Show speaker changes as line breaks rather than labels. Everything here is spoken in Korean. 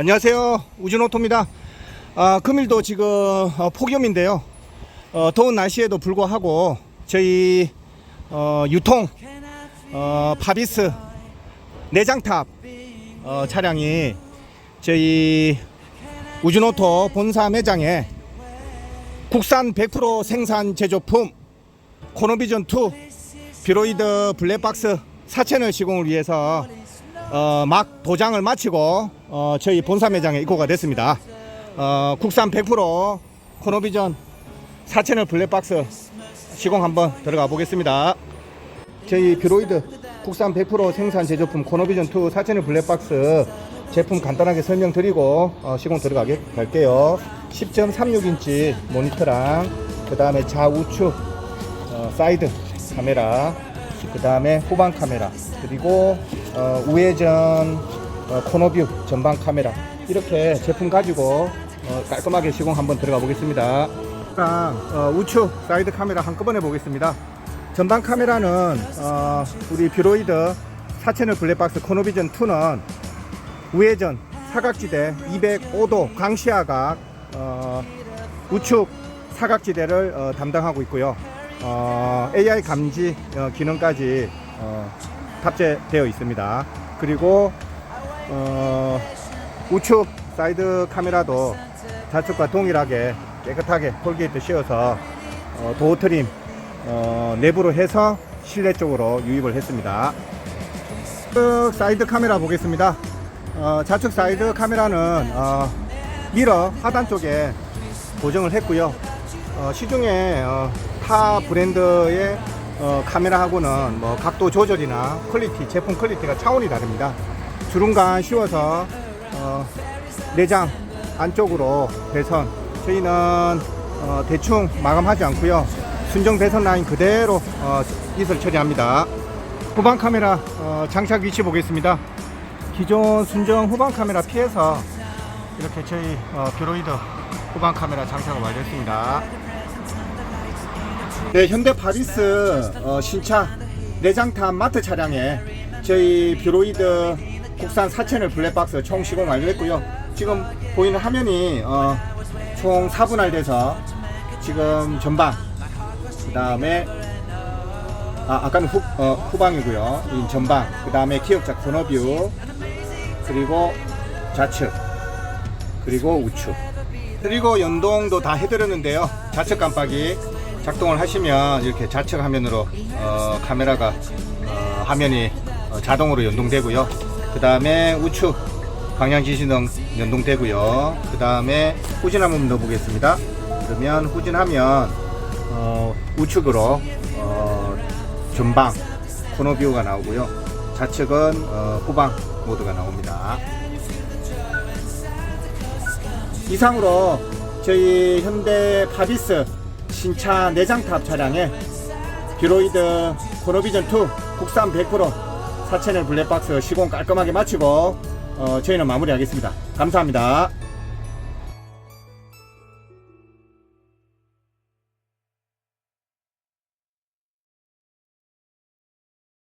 안녕하세요. 우진오토입니다. 아, 금일도 지금 어, 폭염인데요. 어, 더운 날씨에도 불구하고 저희 어, 유통 어, 파비스 내장탑 어, 차량이 저희 우진오토 본사 매장에 국산 100% 생산 제조품 코노비전 2 비로이드 블랙박스 4채널 시공을 위해서 어, 막 도장을 마치고 어, 저희 본사 매장에 입고가 됐습니다. 어, 국산 100% 코노비전 4채널 블랙박스 시공 한번 들어가 보겠습니다. 저희 비로이드 국산 100% 생산 제조품 코노비전 2 4채널 블랙박스 제품 간단하게 설명드리고 어, 시공 들어가게 갈게요. 10.36인치 모니터랑 그 다음에 좌우측 어, 사이드 카메라 그 다음에 후방 카메라 그리고 어, 우회전 어, 코너뷰 전방 카메라 이렇게 제품 가지고 어, 깔끔하게 시공 한번 들어가 보겠습니다 어, 우측 사이드 카메라 한꺼번에 보겠습니다 전방 카메라는 어, 우리 뷰로이드 4채널 블랙박스 코노비전 2는 우회전 사각지대 205도 광시야각 어, 우측 사각지대를 어, 담당하고 있고요. 어, AI 감지 어, 기능까지 어, 탑재되어 있습니다. 그리고 어, 우측 사이드 카메라도 좌측과 동일하게 깨끗하게 톨게이트 씌워서 어, 도어 트림 어, 내부로 해서 실내 쪽으로 유입을 했습니다. 좌측 사이드 카메라 보겠습니다. 어, 좌측 사이드 카메라는 어, 미러 하단 쪽에 고정을 했고요. 어, 시중에 어, 타 브랜드의 어, 카메라하고는 뭐 각도 조절이나 퀄리티, 제품 퀄리티가 차원이 다릅니다. 주름감 씌워서 어, 내장 안쪽으로 배선 저희는 어, 대충 마감하지 않고요. 순정 배선 라인 그대로 어, 이설 처리합니다. 후방 카메라 어, 장착 위치 보겠습니다. 기존 순정 후방 카메라 피해서 이렇게 저희 어, 뷰로이드 후방 카메라 장착을 완료했습니다. 네, 현대 파리스 어, 신차 내장탄 마트 차량에 저희 뷰로이드 국산 4 채널 블랙박스 총 시공 완료했고요. 지금 보이는 화면이 어, 총 4분할 돼서 지금 전방 그 다음에 아, 아까는 후, 어, 후방이고요. 이 전방 그 다음에 기억자 코너뷰 그리고 좌측 그리고 우측 그리고 연동도 다 해드렸는데요 좌측 깜빡이 작동을 하시면 이렇게 좌측 화면으로 어, 카메라가 어, 화면이 어, 자동으로 연동되고요 그 다음에 우측 방향 지시등 연동되고요. 그 다음에 후진 한번 넣어보겠습니다. 그러면 후진하면 어, 우측으로 어, 전방 코너 뷰가 나오고요. 좌측은 어, 후방 모드가 나옵니다. 이상으로 저희 현대 파비스 신차 내장탑 차량에 뷰로이드 코너비전 2 국산 100% 4채널 블랙박스 시공 깔끔하게 마치고 어, 저희는 마무리하겠습니다. 감사합니다.